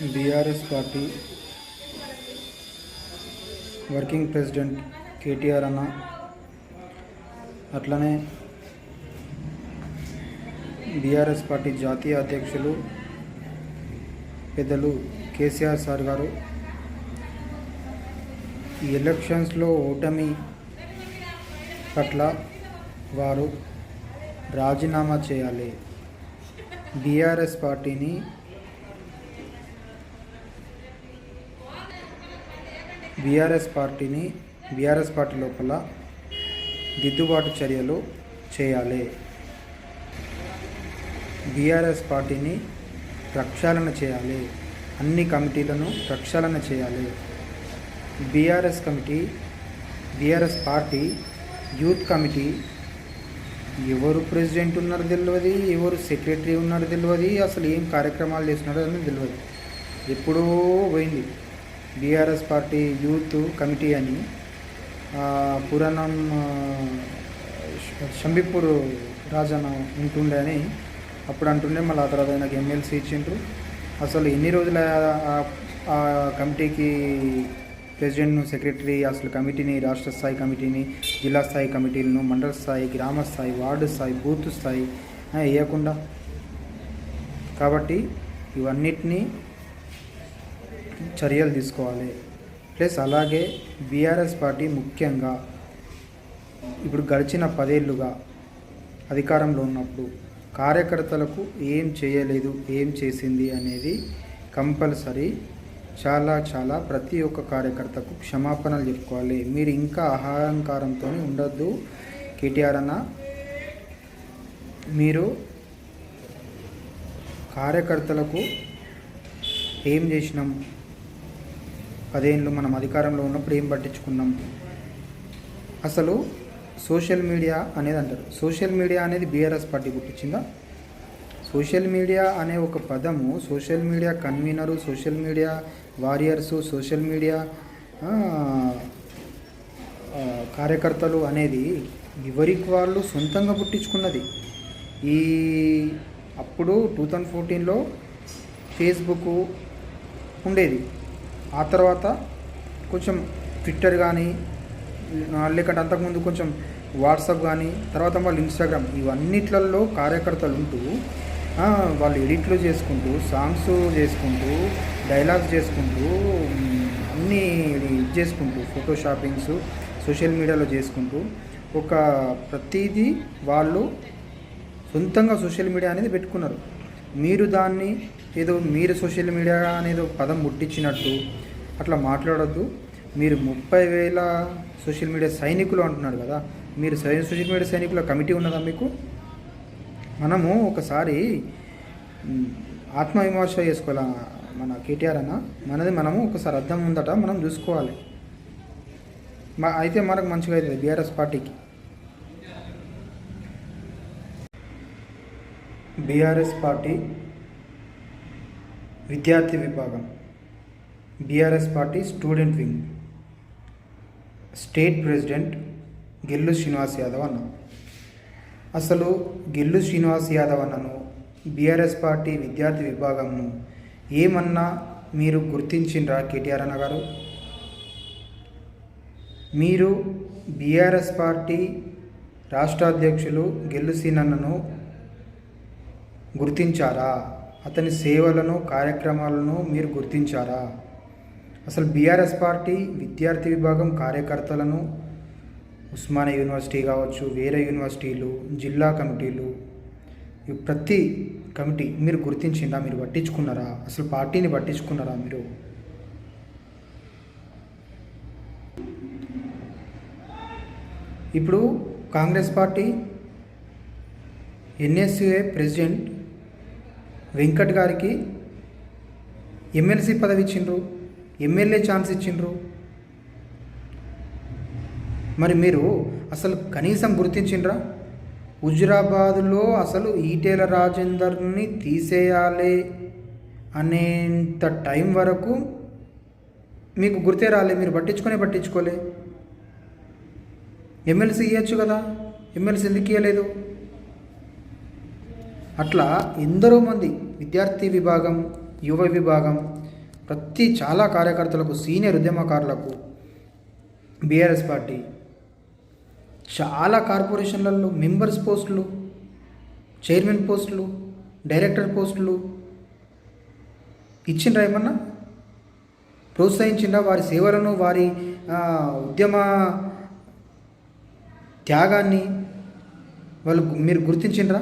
BRS party working president KTR అన్న అట్లనే BRS party జాతీయ అధ్యక్షులు పెద్దలు కేసీఆర్ సార్ గారు. ఈ ఎలక్షన్స్లో ఓటమి పట్ల వారు రాజీనామా చేయాలి. బీఆర్ఎస్ పార్టీని బీఆర్ఎస్ పార్టీని బీఆర్ఎస్ పార్టీ లోపల దిద్దుబాటు చర్యలు చేయాలి. బీఆర్ఎస్ పార్టీని ప్రక్షాళన చేయాలి. అన్ని కమిటీలను ప్రక్షాళన చేయాలి. BRS committee BRS party youth committee ఎవరు ప్రెసిడెంట్ ఉన్నారో తెలియదు ఎవరు సెక్రటరీ ఉన్నారో తెలియదు అసలు ఏం కార్యక్రమాలు చేస్తున్నారో అని తెలియదు ఎప్పుడో పోయింది. బీఆర్ఎస్ పార్టీ యూత్ కమిటీ అని పురాణం ఆ, ష- షంబిపూర్ ఉంటుండే అని అప్పుడు అంటుండే మళ్ళీ ఆ తర్వాత నాకు ఎమ్మెల్సీ ఇచ్చిండ్రు. అసలు ఎన్ని రోజుల ఆ- కమిటీకి ప్రెసిడెంట్ను సెక్రటరీ అసలు కమిటీని రాష్ట్ర స్థాయి కమిటీని జిల్లా స్థాయి కమిటీలను మండల స్థాయి గ్రామ స్థాయి వార్డు స్థాయి బూత్ స్థాయి వేయకుండా. కాబట్టి ఇవన్నిటినీ చర్యలు తీసుకోవాలి. ప్లస్ అలాగే బీఆర్ఎస్ పార్టీ ముఖ్యంగా ఇప్పుడు గడిచిన పదేళ్ళుగా అధికారంలో ఉన్నప్పుడు కార్యకర్తలకు ఏం చేయలేదు ఏం చేసింది అనేది కంపల్సరీ చాలా చాలా ప్రతి ఒక్క కార్యకర్తకు క్షమాపణలు చెప్పుకోవాలి. మీరు ఇంకా అహంకారంతో ఉండొద్దు. కేటీఆర్ అన్న మీరు కార్యకర్తలకు ఏం చేసినాం? పదేళ్ళు మనం అధికారంలో ఉన్నప్పుడు ఏం పట్టించుకున్నాం? అసలు సోషల్ మీడియా అనేది అంటారు. సోషల్ మీడియా అనేది బీఆర్ఎస్ పార్టీ పుట్టించిందా సోషల్ మీడియా అనే ఒక పదము social media convener social media warriors social media కార్యకర్తలు అనేది ఎవరికి వాళ్ళు సొంతంగా పుట్టించుకున్నది? ఈ అప్పుడు టూ థౌజండ్ ఫోర్టీన్లో ఫేస్బుక్ ఉండేది. ఆ తర్వాత కొంచెం ట్విట్టర్ కానీ లేకుంటే అంతకుముందు కొంచెం వాట్సాప్ కానీ తర్వాత వాళ్ళు ఇన్స్టాగ్రామ్ ఇవన్నిట్లలో కార్యకర్తలు ఉంటూ వాళ్ళు ఎడిట్లు చేసుకుంటూ సాంగ్స్ చేసుకుంటూ డైలాగ్స్ చేసుకుంటూ అన్నీ ఇది చేసుకుంటూ ఫోటో షాపింగ్స్ సోషల్ మీడియాలో చేసుకుంటూ ఒక ప్రతిదీ వాళ్ళు సొంతంగా సోషల్ మీడియా అనేది పెట్టుకున్నారు. మీరు దాన్ని ఏదో మీరు సోషల్ మీడియా అనేది ఒక పదం ముట్టించినట్టు అట్లా మాట్లాడొద్దు. మీరు ముప్పై వేల సోషల్ మీడియా సైనికులు అంటున్నారు కదా మీరు సై- సోషల్ మీడియా సైనికుల కమిటీ ఉన్నదా మీకు? మనము ఒకసారి ఆత్మవిమర్శ చేసుకోవాలి మన కేటీఆర్ అన్న? మనది మనము ఒకసారి అర్థం ఉందట మనం చూసుకోవాలి. మా అయితే మనకు మంచిగా అవుతుంది బీఆర్ఎస్ పార్టీకి. బీఆర్ఎస్ పార్టీ విద్యార్థి విభాగం. BRS party student wing. State president Gellu Srinivas Yadav అన్న. అసలు గెల్లు శ్రీనివాస్ యాదవ్ అన్నను బీఆర్ఎస్ పార్టీ విద్యార్థి విభాగంను ఏమన్నా మీరు గుర్తించిండ్రా కేటీఆర్ అన్న గారు? మీరు బీఆర్ఎస్ పార్టీ రాష్ట్ర అధ్యక్షులు గెల్లు సీనన్నను గుర్తించారా? అతని సేవలను కార్యక్రమాలను మీరు గుర్తించారా? అసలు బీఆర్ఎస్ పార్టీ విద్యార్థి విభాగం కార్యకర్తలను ఉస్మానియా యూనివర్సిటీ కావచ్చు వేరే యూనివర్సిటీలు జిల్లా కమిటీలు ప్రతి కమిటీ మీరు గుర్తించిందా? మీరు పట్టించుకున్నారా? అసలు పార్టీని పట్టించుకున్నారా మీరు? ఇప్పుడు Congress party NSUI president Venkat గారికి ఎమ్మెల్సీ పదవి ఇచ్చిండ్రు ఎమ్మెల్యే ఛాన్స్ ఇచ్చిండ్రు. మరి మీరు అసలు కనీసం గుర్తించిండ్రా? హుజురాబాద్లో అసలు ఈటేల రాజేందర్ని తీసేయాలి అనేంత టైం వరకు మీకు గుర్తే రాలే మీరు పట్టించుకునే పట్టించుకోలే. ఎమ్మెల్సీ ఇవ్వచ్చు కదా ఎమ్మెల్సీ ఎందుకు ఇవ్వలేదు అట్లా ఎందరో మంది విద్యార్థి విభాగం యువ విభాగం ప్రతి చాలా కార్యకర్తలకు సీనియర్ ఉద్యమకారులకు బీఆర్ఎస్ పార్టీ చాలా కార్పొరేషన్లలో మెంబర్స్ పోస్టులు చైర్మన్ పోస్టులు డైరెక్టర్ పోస్టులు ఇచ్చిండ్రా ఏమన్నా? ప్రోత్సహించిండ్రా వారి సేవలను వారి ఉద్యమ త్యాగాన్ని? వాళ్ళు మీరు గుర్తించిండ్రా?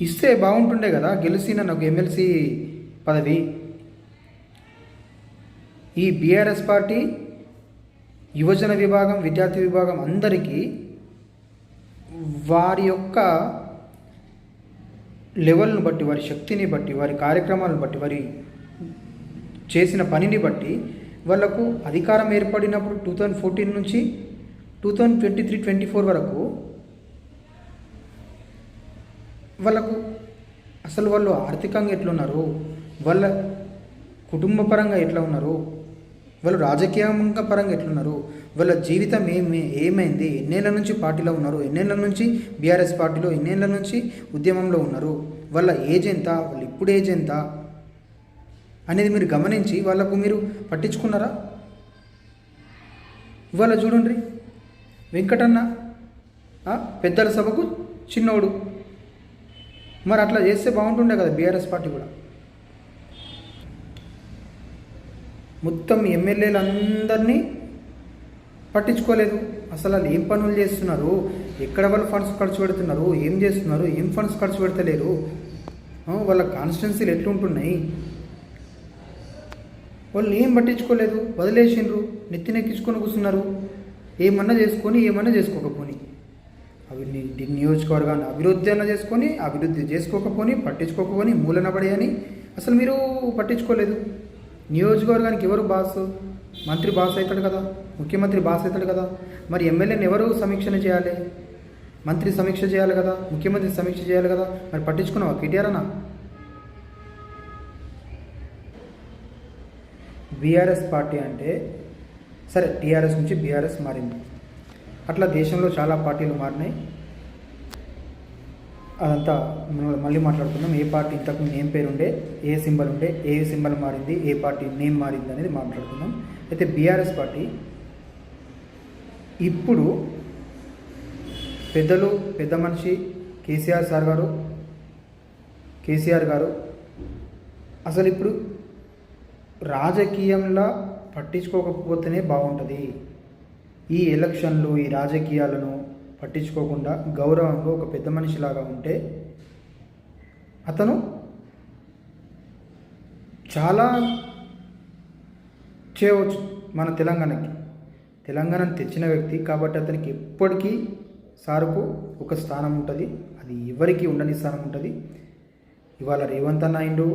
ఇస్తే బాగుంటుండే కదా గెలిచిన నాకు ఎమ్మెల్సీ పదవి. ఈ బీఆర్ఎస్ పార్టీ యువజన విభాగం విద్యార్థి విభాగం అందరికీ వారి యొక్క లెవెల్ను బట్టి వారి శక్తిని బట్టి వారి కార్యక్రమాలను బట్టి వారి చేసిన పనిని బట్టి వాళ్ళకు అధికారం ఏర్పడినప్పుడు టూ థౌజండ్ ఫోర్టీన్ నుంచి two thousand twenty three twenty four వరకు వాళ్ళకు అసలు వాళ్ళు ఆర్థికంగా ఎట్లున్నారు? వాళ్ళ కుటుంబ పరంగా ఎట్లా ఉన్నారు? వాళ్ళు రాజకీయంగా పరంగా ఎట్లున్నారు? వాళ్ళ జీవితం ఏమి ఏమైంది? ఎన్నేళ్ళ నుంచి పార్టీలో ఉన్నారు? ఎన్నేళ్ళ నుంచి బీఆర్ఎస్ పార్టీలో? ఎన్నేళ్ళ నుంచి ఉద్యమంలో ఉన్నారు? వాళ్ళ ఏజ్ ఎంత? వాళ్ళు ఇప్పుడు ఏజ్ ఎంత? అనేది మీరు గమనించి వాళ్ళకు మీరు పట్టించుకున్నారా? ఇవాళ చూడండి. వెంకటన్న పెద్దల సభకు చిన్నోడు. మరి అట్లా చేస్తే బాగుంటుండే కదా బీఆర్ఎస్ పార్టీ కూడా. మొత్తం ఎమ్మెల్యేలు అందరినీ పట్టించుకోలేదు. అసలు వాళ్ళు ఏం పనులు చేస్తున్నారు? ఎక్కడ వాళ్ళు ఫండ్స్ ఖర్చు పెడుతున్నారు? ఏం చేస్తున్నారు? ఏం ఫండ్స్ ఖర్చు పెడతలేరు? వాళ్ళ కాన్స్టిట్యున్సీలు ఎట్లుంటున్నాయి? వాళ్ళు ఏం పట్టించుకోలేదు? వదిలేసిండ్రు. నెత్తినెక్కించుకొని కూర్చున్నారు. ఏమన్నా చేసుకొని ఏమన్నా చేసుకోకపోయి నియోజకవర్గాన్ని అభివృద్ధి అన్న చేసుకొని అభివృద్ధి చేసుకోకపోని పట్టించుకోకపోని మూలన పడేయని అసలు మీరు పట్టించుకోలేదు. నియోజకవర్గానికి ఎవరు బాస్ మంత్రి బాస్ అవుతాడు కదా. ముఖ్యమంత్రి బాస్ అవుతాడు కదా. మరి ఎమ్మెల్యేని ఎవరు సమీక్షణ చేయాలి? మంత్రి సమీక్ష చేయాలి కదా. ముఖ్యమంత్రి సమీక్ష చేయాలి కదా. మరి పట్టించుకున్నావా కేటీఆర్ అన్న? బీఆర్ఎస్ పార్టీ అంటే సరే టీఆర్ఎస్ నుంచి బీఆర్ఎస్ మారింది. అట్లా దేశంలో చాలా పార్టీలు మారినాయి. అదంతా మనం మళ్ళీ మాట్లాడుకుందాం. ఏ పార్టీ ఇంతకు ఏం పేరు ఉండే ఏ సింబల్ ఉండే ఏ సింబల్ మారింది ఏ పార్టీ నేమ్ మారింది అనేది మాట్లాడుకుందాం. అయితే బీఆర్ఎస్ పార్టీ ఇప్పుడు పెద్దలు పెద్ద మనిషి కేసీఆర్ సార్ గారు కేసీఆర్ గారు అసలు ఇప్పుడు రాజకీయంలో పట్టించుకోకపోతేనే బాగుంటుంది. ఈ ఎలక్షన్లు ఈ రాజకీయాలను పట్టించుకోకుండా గౌరవంగా ఒక పెద్ద మనిషిలాగా ఉంటే అతను చాలా చేయవచ్చు మన తెలంగాణకి. తెలంగాణను తెచ్చిన వ్యక్తి కాబట్టి అతనికి ఎప్పటికీ సారుకు ఒక స్థానం ఉంటుంది. అది ఎవరికి ఉండని స్థానం ఉంటుంది. ఇవాళ రేవంత్ అన్న అయిండు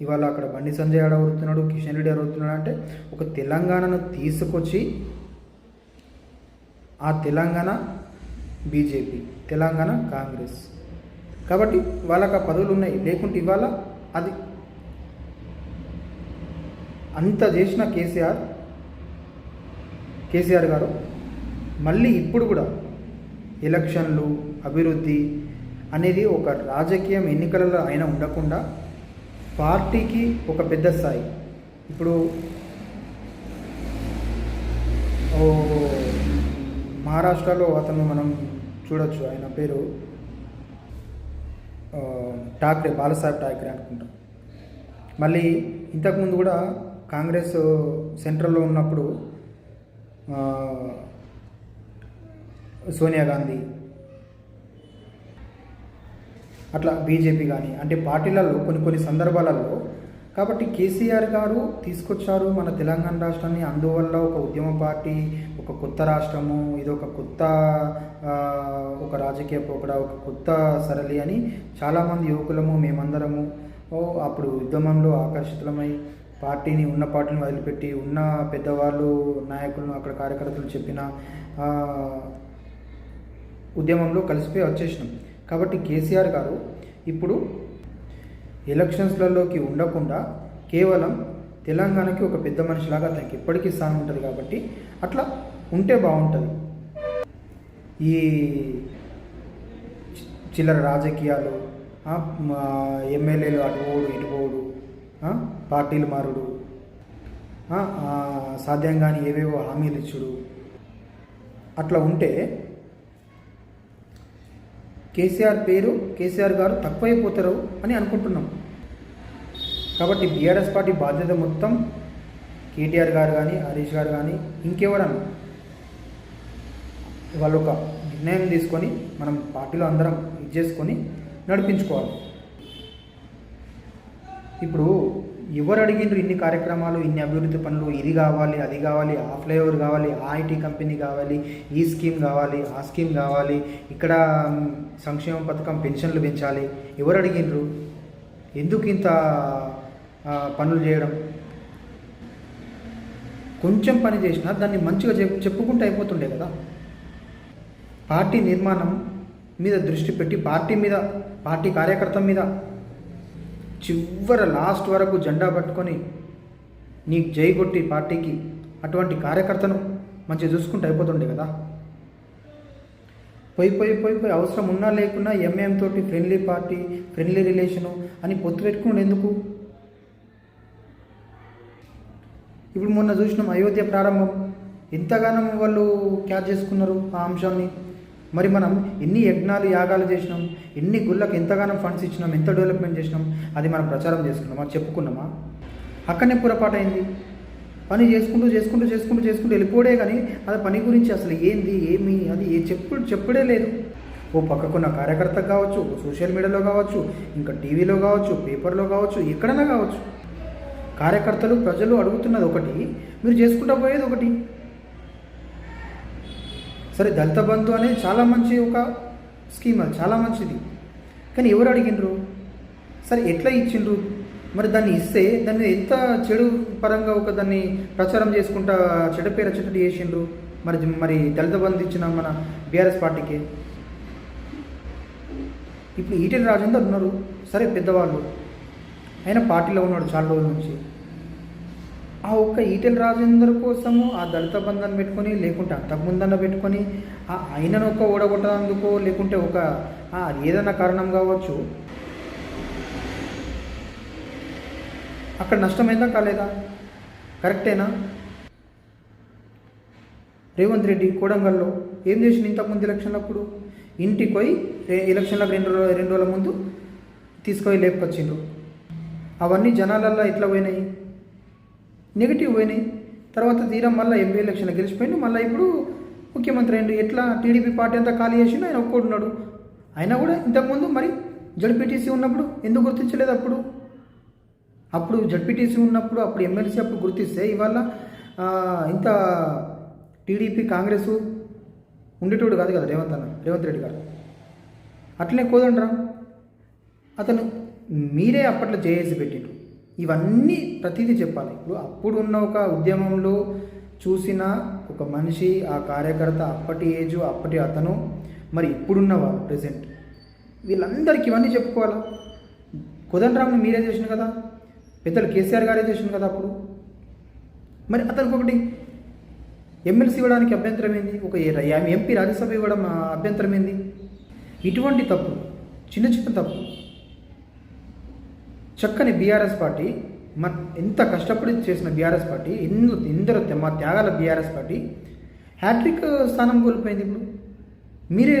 ఇవాళ అక్కడ బండి సంజయ్ అడుగుతున్నాడు కిషన్ రెడ్డి అడుగుతున్నాడు అంటే ఒక తెలంగాణను తీసుకొచ్చి ఆ తెలంగాణ బీజేపీ తెలంగాణ కాంగ్రెస్. కాబట్టి వాళ్ళకి ఆ పదవులు ఉన్నాయి. లేకుంటే ఇవాళ అది అంత చేసిన కేసీఆర్ కేసీఆర్ గారు మళ్ళీ ఇప్పుడు కూడా ఎలక్షన్లు అభివృద్ధి అనేది ఒక రాజకీయం ఎన్నికలలో అయినా ఉండకుండా పార్టీకి ఒక పెద్ద స్థాయి. ఇప్పుడు ఓ మహారాష్ట్రలో అతను మనం చూడొచ్చు ఆయన పేరు ఠాక్రే బాలసాహెబ్ ఠాక్రే అనుకుంటాం. మళ్ళీ ఇంతకుముందు కూడా కాంగ్రెస్ సెంట్రల్లో ఉన్నప్పుడు సోనియా గాంధీ అట్లా బీజేపీ కానీ అంటే పార్టీలలో కొన్ని కొన్ని సందర్భాలలో కాబట్టి కేసీఆర్ గారు తీసుకొచ్చారు మన తెలంగాణ రాష్ట్రాన్ని. అందువల్ల ఒక ఉద్యమ పార్టీ ఒక కొత్త రాష్ట్రము ఇది ఒక కొత్త ఒక రాజకీయ పోకడ ఒక కొత్త సరళి అని చాలామంది యువకులము మేమందరము అప్పుడు ఉద్యమంలో ఆకర్షితులమై పార్టీని ఉన్న పార్టీని వదిలిపెట్టి ఉన్న పెద్దవాళ్ళు నాయకులను అక్కడ కార్యకర్తలు చెప్పిన ఉద్యమంలో కలిసిపోయి వచ్చేసినాం. కాబట్టి కేసీఆర్ గారు ఇప్పుడు ఎలక్షన్స్లలోకి ఉండకుండా కేవలం తెలంగాణకి ఒక పెద్ద మనిషిలాగా తనకి ఎప్పటికీ స్థానం ఉంటుంది కాబట్టి అట్లా ఉంటే బాగుంటుంది. ఈ చిల్లర రాజకీయాలు ఎమ్మెల్యేలు అటు పోడు ఇటు పార్టీలు మారుడు సాధ్యం కానీ ఏవేవో హామీలు ఇచ్చుడు అట్లా ఉంటే కేసీఆర్ పేరు కేసీఆర్ గారు తక్కువైపోతారు అని అనుకుంటున్నాం. కాబట్టి బీఆర్ఎస్ పార్టీ బాధ్యత మొత్తం కేటీఆర్ గారు కానీ హరీష్ గారు కానీ ఇంకెవరన్నా వాళ్ళు ఒక నిర్ణయం తీసుకొని మనం పార్టీలో అందరం ఇది చేసుకొని నడిపించుకోవాలి. ఇప్పుడు ఎవరు అడిగిండ్రు ఇన్ని కార్యక్రమాలు ఇన్ని అభివృద్ధి పనులు ఇది కావాలి అది కావాలి ఆ ఫ్లైఓవర్ కావాలి ఆ ఐటీ కంపెనీ కావాలి ఈ స్కీమ్ కావాలి ఆ స్కీమ్ కావాలి ఇక్కడ సంక్షేమ పథకం పెన్షన్లు పెంచాలి ఎవరు అడిగిండ్రు ఎందుకు ఇంత పనులు చేయడం? కొంచెం పని చేసినా దాన్ని మంచిగా చెప్పు చెప్పుకుంటూ అయిపోతుండే కదా. పార్టీ నిర్మాణం మీద దృష్టి పెట్టి పార్టీ మీద పార్టీ కార్యకర్త మీద చివర లాస్ట్ వరకు జెండా పట్టుకొని నీకు జై కొట్టి పార్టీకి అటువంటి కార్యకర్తను మంచిగా చూసుకుంటూ అయిపోతుండే కదా. పోయి పోయి పోయి పోయి అవసరం ఉన్నా లేకున్నా ఎంఏఎం తోటి ఫ్రెండ్లీ పార్టీ ఫ్రెండ్లీ రిలేషను అని పొత్తు పెట్టుకుంటే ఎందుకు? ఇప్పుడు మొన్న చూసినాం అయోధ్య ప్రారంభం. ఎంతగానో వాళ్ళు క్యాచ్ చేసుకున్నారు ఆ అంశాన్ని. మరి మనం ఎన్ని యజ్ఞాలు యాగాలు చేసినాం? ఎన్ని గుళ్ళకు ఎంతగానో ఫండ్స్ ఇచ్చినాం? ఎంత డెవలప్మెంట్ చేసినాం? అది మనం ప్రచారం చేసుకున్నామా చెప్పుకున్నామా అక్కడనే పొరపాటు అయింది. పని చేసుకుంటూ చేసుకుంటూ చేసుకుంటూ చేసుకుంటూ వెళ్ళిపోడే కానీ అది పని గురించి అసలు ఏంది ఏమి అది ఏ చెప్పు చెప్పుడే లేదు. ఓ పక్కకున్న కార్యకర్త కావచ్చు సోషల్ మీడియాలో కావచ్చు ఇంకా టీవీలో కావచ్చు పేపర్లో కావచ్చు ఎక్కడైనా కావచ్చు. కార్యకర్తలు ప్రజలు అడుగుతున్నది ఒకటి మీరు చేసుకుంటా పోయేది ఒకటి. సరే దళిత బంధు అనేది చాలా మంచి ఒక స్కీమ్ అది చాలా మంచిది. కానీ ఎవరు అడిగినరు సరే ఎట్లా ఇచ్చిండ్రు? మరి దాన్ని ఇస్తే దాన్ని ఎంత చెడు పరంగా ఒక దాన్ని ప్రచారం చేసుకుంటా చెడ పేరు వచ్చేటట్టు చేసిండ్రు? మరి మరి దళిత బంధు ఇచ్చిన మన బీఆర్ఎస్ పార్టీకి. ఇప్పుడు ఈటెల రాజేందర్ ఉన్నారు. సరే పెద్దవాళ్ళు. ఆయన పార్టీలో ఉన్నాడు చాలా రోజుల నుంచి. ఆ ఒక్క ఈటెల రాజేందర్ కోసము ఆ దళిత బంధాన్ని పెట్టుకొని లేకుంటే అంతకుముందన్న పెట్టుకొని ఆ ఆయనను ఒక ఓడగొట్టడానికి లేకుంటే ఒక ఏదైనా కారణం కావచ్చు అక్కడ నష్టమైందా కాలేదా? కరెక్టేనా? రేవంత్ రెడ్డి కోడంగల్లో ఏం చేసింది ఇంతకుముందు ఎలక్షన్లప్పుడు ఇంటికి పోయి ఎలక్షన్లకు రెండు రెండు రోజుల ముందు తీసుకొని లేపుకొచ్చిండ్రు అవన్నీ జనాలల్లో ఎట్లా పోయినాయి? నెగిటివ్ పోయినాయి. తర్వాత తీరం మళ్ళీ ఎంపీ ఎలక్షన్ గెలిచిపోయింది మళ్ళీ ఇప్పుడు ముఖ్యమంత్రి అయిండు. ఎట్లా? టీడీపీ పార్టీ అంతా ఖాళీ చేసిండు. ఆయన ఒప్పుకుంటున్నాడు అయినా కూడా ఇంతకుముందు మరి జడ్పీటీసీ ఉన్నప్పుడు ఎందుకు గుర్తించలేదు అప్పుడు? అప్పుడు జడ్పీటీసీ ఉన్నప్పుడు అప్పుడు ఎమ్మెల్సీ అప్పుడు గుర్తిస్తే ఇవాళ ఇంత టీడీపీ కాంగ్రెస్ ఉండేటోడు కాదు కదా రేవంత్ అన్న రేవంత్ రెడ్డి గారు. అట్లనే కోదండ్రా. అతను మీరే అప్పట్లో జేఏసీ పెట్టిండు ఇవన్నీ ప్రతిదీ చెప్పాలి. ఇప్పుడు అప్పుడు ఉన్న ఒక ఉద్యమంలో చూసిన ఒక మనిషి ఆ కార్యకర్త అప్పటి ఏజ్ అప్పటి అతను మరి ఇప్పుడున్న వాళ్ళు ప్రజెంట్ వీళ్ళందరికీ ఇవన్నీ చెప్పుకోవాలా? కోదండరామ్ని మీరే చేసిన కదా? పెద్దలు కేసీఆర్ గారే చేసిన కదా అప్పుడు? మరి అతనికి ఒకటి ఎమ్మెల్సీ ఇవ్వడానికి అభ్యంతరం ఏంది ఒక ఎంపీ రాజ్యసభ ఇవ్వడం అభ్యంతరం ఏంది ఇటువంటి తప్పు చిన్న చిన్న తప్పు చక్కని బీఆర్ఎస్ పార్టీ మ ఎంత కష్టపడి చేసిన బీఆర్ఎస్ పార్టీ ఎందు ఎందరో మా త్యాగాల బీఆర్ఎస్ పార్టీ హ్యాట్రిక్ స్థానం కోల్పోయింది ఇప్పుడు. మీరే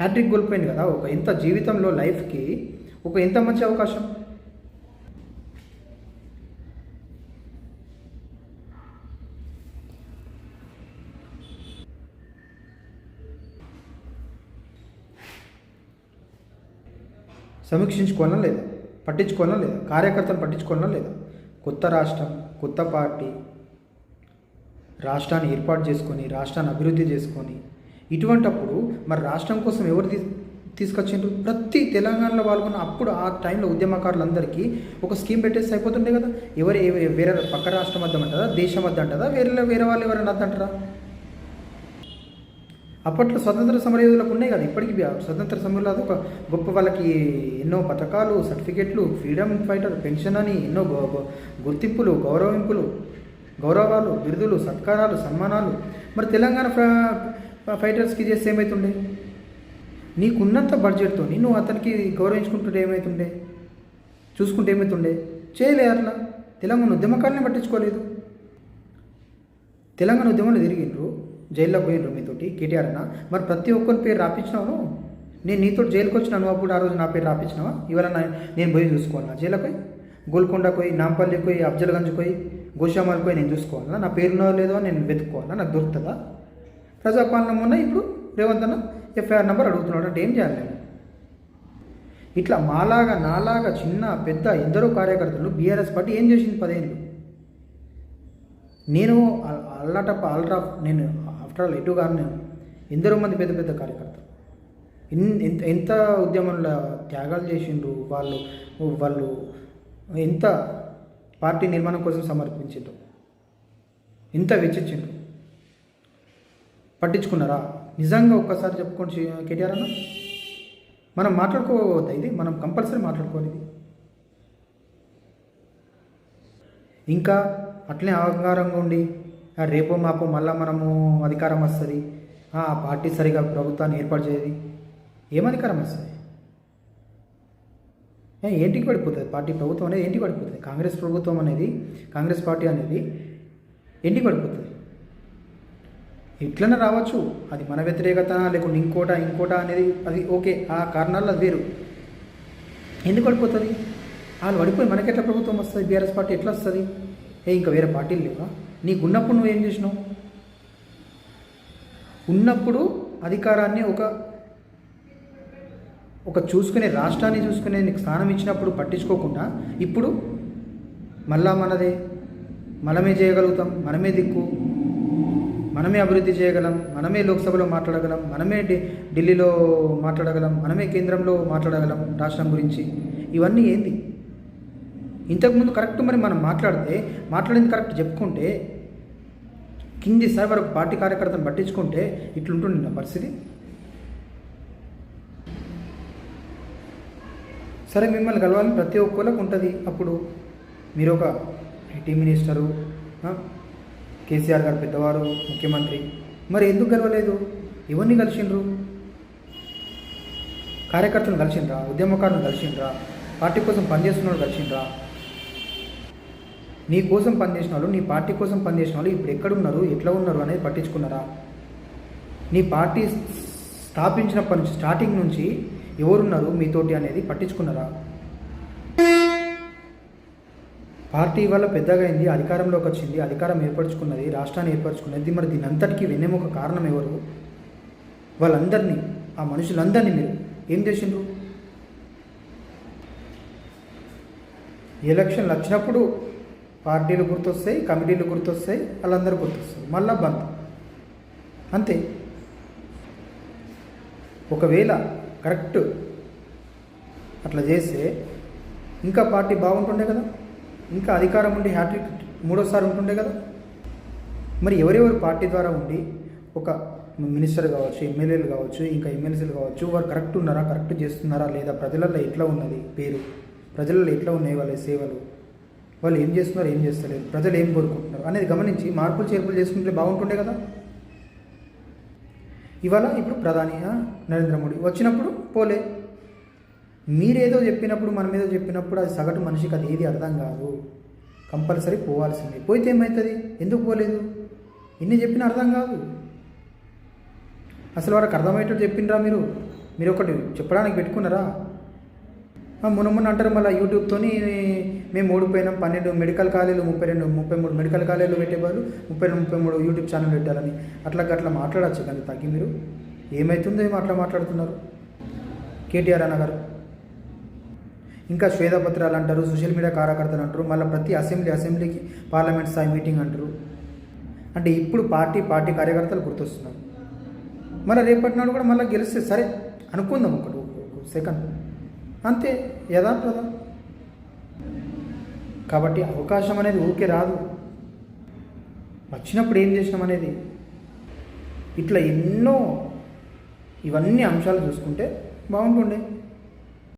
హ్యాట్రిక్ కోల్పోయింది కదా ఒక ఇంత జీవితంలో లైఫ్కి ఒక ఎంత మంచి అవకాశం? సమీక్షించుకోవాలా లేదా? పట్టించుకోవడం లేదా. కార్యకర్తను పట్టించుకోవడం లేదా. కొత్త రాష్ట్రం కొత్త పార్టీ రాష్ట్రాన్ని ఏర్పాటు చేసుకొని రాష్ట్రాన్ని అభివృద్ధి చేసుకొని ఇటువంటప్పుడు మరి రాష్ట్రం కోసం ఎవరు తీసుకొచ్చిండ్రు? ప్రతి తెలంగాణలో పాల్గొన్న అప్పుడు ఆ టైంలో ఉద్యమకారులందరికీ ఒక స్కీమ్ పెట్టేసి అయిపోతుండే కదా. ఎవరు ఏ- వేరే పక్క రాష్ట్రం వద్ద అంటారా దేశం వద్ద అంటారా వేరే వేరే వాళ్ళు ఎవరైనా వద్దంటారా? అప్పట్లో స్వతంత్ర సమరయోధులకు ఉన్నాయి కదా ఇప్పటికీ స్వతంత్ర సమరంలో ఒక గొప్ప వాళ్ళకి ఎన్నో పథకాలు సర్టిఫికెట్లు ఫ్రీడమ్ ఫైటర్ పెన్షన్ అని ఎన్నో గుర్తింపులు గౌరవింపులు గౌరవాలు బిరుదులు సత్కారాలు సన్మానాలు. మరి తెలంగాణ ఫ- ఫైటర్స్కి చేస్తే ఏమవుతుండే నీకున్నంత బడ్జెట్తో నువ్వు అతనికి గౌరవించుకుంటుంటే ఏమవుతుండే చూసుకుంటే ఏమవుతుండే చేయలే అట్లా. తెలంగాణ ఉద్యమకాలని పట్టించుకోలేదు. తెలంగాణ ఉద్యమంలో తిరిగిండ్రు. జైల్లో పోయినరు మీతోటి కేటీఆర్ అన్న. మరి ప్రతి ఒక్కరి పేరు రాపించినావు నేను నీతో జైలుకి వచ్చినాను అప్పుడు ఆ రోజు నా పేరు రాపించినావా? ఇవాళ నేను పోయి చూసుకోవాలా? జైలుకి పోయి గోల్కొండ పోయి నాంపల్లి పోయి అఫ్జల్గంజ్ పోయి గోషామాల్ పోయి నేను చూసుకోవాలా? నా పేరునో లేదో అని నేను వెతుక్కోవాలా? నాకు దొరుకుతుందా? ప్రజాపాలన మొన్న ఇప్పుడు రేవంత్ అన్న ఎఫ్ఐఆర్ నెంబర్ అడుగుతున్నాడు. అంటే ఏం చేయాలి నేను? ఇట్లా మాలాగా నాలాగా చిన్న పెద్ద ఎందరో కార్యకర్తలు బీఆర్ఎస్ పార్టీ ఏం చేసింది పదేళ్ళు? నేను అల్లటప్ప అల్రా నేను ఆఫ్టర్ ఆల్ ఎందరో మంది పెద్ద పెద్ద కార్యకర్తలు. ఇన్- ఎంత ఎంత ఉద్యమంలో త్యాగాలు చేసిండ్రు వాళ్ళు వాళ్ళు ఎంత పార్టీ నిర్మాణం కోసం సమర్పించిండ్రు? ఎంత వెచ్చించిండ్రు పట్టించుకున్నారా? నిజంగా ఒక్కసారి చెప్పుకోండి కేటీఆర్ అన్న. మనం మాట్లాడుకోవద్దా ఇది? మనం కంపల్సరీ మాట్లాడుకోవాలి ఇది. ఇంకా అట్లే అహంకారంగా ఉండి రేపు మాకు మళ్ళీ మనము అధికారం వస్తుంది. ఆ పార్టీ సరిగా ప్రభుత్వాన్ని ఏర్పాటు చేయదు. ఏం అధికారం వస్తుంది? ఏ, ఏంటికి పడిపోతుంది? పార్టీ ప్రభుత్వం అనేది ఏంటికి పడిపోతుంది? కాంగ్రెస్ ప్రభుత్వం అనేది కాంగ్రెస్ పార్టీ అనేది ఏంటికి పడిపోతుంది? ఎట్లనే రావచ్చు. అది మన వ్యతిరేకత లేకుంటే ఇంకోట ఇంకోట అనేది అది ఓకే. ఆ కారణాలు అది వేరు. ఎందుకు పడిపోతుంది? వాళ్ళు పడిపోయి మనకెట్లా ప్రభుత్వం వస్తుంది? బీఆర్ఎస్ పార్టీ ఎట్లా వస్తుంది? ఏ ఇంకా వేరే పార్టీలు లేవా? నీకు ఉన్నప్పుడు నువ్వు ఏం చేసినావు? ఉన్నప్పుడు అధికారాన్ని ఒక ఒక చూసుకునే రాష్ట్రాన్ని చూసుకునే నీకు స్థానం ఇచ్చినప్పుడు పట్టించుకోకుండా ఇప్పుడు మళ్ళా మనదే. మనమే చేయగలుగుతాం మనమే దిక్కు మనమే అభివృద్ధి చేయగలం మనమే లోక్సభలో మాట్లాడగలం మనమే ఢి ఢిల్లీలో మాట్లాడగలం మనమే కేంద్రంలో మాట్లాడగలం రాష్ట్రం గురించి. ఇవన్నీ ఏంటి ఇంతకుముందు కరెక్ట్ మరి మనం మాట్లాడితే మాట్లాడింది కరెక్ట్ చెప్పుకుంటే కింది స్థాయి వరకు పార్టీ కార్యకర్తను పట్టించుకుంటే ఇట్లుంటుంది నా పరిస్థితి. సరే మిమ్మల్ని కలవాలని ప్రతి ఒక్కరికి ఉంటుంది. అప్పుడు మీరు ఒక ఐటీ మినిస్టరు కేసీఆర్ గారు పెద్దవారు ముఖ్యమంత్రి మరి ఎందుకు గెలవలేదు ఎవరిని కలిసిండ్రు? కార్యకర్తలను కలిసిండ్రా? ఉద్యమకారులను కలిసిండ్రా? పార్టీ కోసం పనిచేస్తున్న వాళ్ళు కలిసిండ్రా? నీ కోసం పనిచేసిన వాళ్ళు నీ పార్టీ కోసం పనిచేసిన వాళ్ళు ఇప్పుడు ఎక్కడున్నారు ఎట్లా ఉన్నారు అనేది పట్టించుకున్నారా? నీ పార్టీ స్థాపించినప్పటి నుంచి స్టార్టింగ్ నుంచి ఎవరున్నారు మీతోటి అనేది పట్టించుకున్నారా? పార్టీ వల్ల పెద్దగా అయింది అధికారంలోకి వచ్చింది అధికారం ఏర్పరచుకున్నది రాష్ట్రాన్ని ఏర్పరచుకున్నది. మరి దీని అంతటికీ వెన్నెముక కారణం ఎవరు? వాళ్ళందరినీ ఆ మనుషులందరినీ మీరు ఏం చేసిండ్రు? ఎలక్షన్లు వచ్చినప్పుడు పార్టీలు గుర్తొస్తాయి కమిటీలు గుర్తొస్తాయి వాళ్ళందరూ గుర్తొస్తారు. మళ్ళా బంద్. అంతే. ఒకవేళ కరెక్ట్ అట్లా చేస్తే ఇంకా పార్టీ బాగుంటుండే కదా? ఇంకా అధికారం ఉండి హ్యాట్రిక్ మూడోసారి ఉంటుండే కదా? మరి ఎవరెవరు పార్టీ ద్వారా ఉండి ఒక మినిస్టర్ కావచ్చు ఎమ్మెల్యేలు కావచ్చు ఇంకా ఎమ్మెల్సీలు కావచ్చు వారు కరెక్ట్ ఉన్నారా కరెక్ట్ చేస్తున్నారా లేదా ప్రజలలో ఎట్లా ఉన్నది పేరు? ప్రజలలో ఎట్లా ఉన్నాయి వాళ్ళ సేవలు? వాళ్ళు ఏం చేస్తున్నారు ఏం చేస్తలేరు ప్రజలు ఏం కోరుకుంటున్నారు అనేది గమనించి మార్పులు చేర్పులు చేసుకుంటే బాగుంటుండే కదా? ఇవాళ ఇప్పుడు ప్రధాని ఆ, నరేంద్ర మోడీ వచ్చినప్పుడు పోలే. మీరేదో చెప్పినప్పుడు మనం ఏదో చెప్పినప్పుడు అది సగటు మనిషికి అది ఏది అర్థం కాదు. కంపల్సరీ పోవాల్సిందే. పోయితే ఏమవుతుంది ఎందుకు పోలేదు? ఎన్ని చెప్పినా అర్థం కాదు. అసలు వాళ్ళకి అర్థమయ్యేటట్టు చెప్పిండ్రా మీరు? మీరు ఒకటి చెప్పడానికి పెట్టుకున్నారా? మొన్న మొన్న అంటారు మళ్ళీ యూట్యూబ్తోని మేము ఓడిపోయినాం. పన్నెండు మెడికల్ కాలేజీలు ముప్పై రెండు ముప్పై మూడు మెడికల్ కాలేజీలు పెట్టేవాళ్ళు ముప్పై రెండు ముప్పై మూడు యూట్యూబ్ ఛానల్ పెట్టాలని. అట్లా అట్లా మాట్లాడచ్చు కానీ తగ్గి మీరు. ఏమవుతుందో ఏమో అట్లా మాట్లాడుతున్నారు. కేటీఆర్ అన్నగారు ఇంకా శ్వేతపత్రాలు అంటారు సోషల్ మీడియా కార్యకర్తలు అంటారు మళ్ళీ ప్రతి అసెంబ్లీ అసెంబ్లీకి పార్లమెంట్ స్థాయి మీటింగ్ అంటారు. అంటే ఇప్పుడు పార్టీ పార్టీ కార్యకర్తలు గుర్తొస్తున్నారు. మళ్ళీ రేపటి నాడు కూడా మళ్ళీ గెలిస్తే సరే అనుకుందాం ఒకటి సెకండ్ అంతే యథార్థదా? కాబట్టి అవకాశం అనేది ఊరికే రాదు. వచ్చినప్పుడు ఏం చేసినాం అనేది? ఇట్లా ఎన్నో ఇవన్నీ అంశాలు చూసుకుంటే బాగుంటుండే.